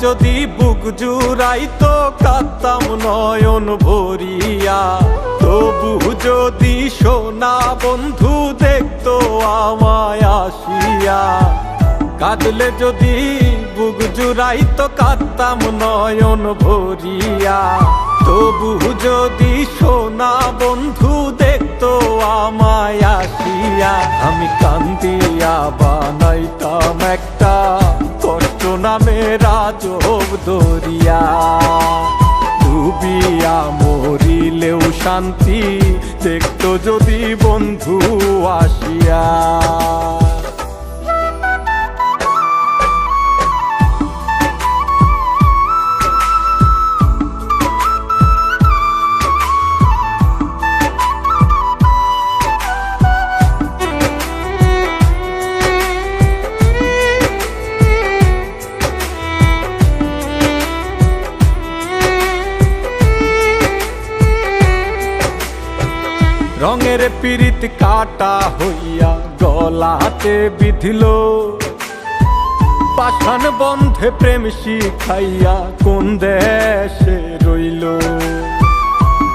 যদি বুক জুড়াইতো কাতাম নয়ন ভরিয়া। তবু যদি সোনা বন্ধু দেখতো আমায় আসিয়া। কাঁদলে যদি বুক জুড়াইতো কাতাম নয়ন ভরিয়া। তবু যদি সোনা বন্ধু দেখতো আমায় আসিয়া। আমি কান্দিয়া বানাইতাম কষ্ট নামে রাজব দরিয়া। ডুবিয়া মরিলেও শান্তি দেখতো যদি বন্ধু আসিয়া। রঙের পিরিত কাটা হইয়া গলাতে বিধিল। পাষাণ বন্ধে প্রেম শিখাইয়া কোন দেশে রইল।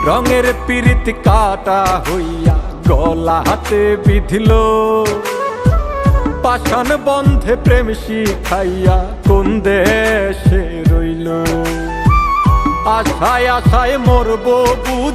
রঙের পিরিত কাটা হইয়া গলাতে বিধিল। পাষাণ বন্ধে প্রেম শিখাইয়া কোন দেশে রইল। আশায় আশায় মরব বুঝি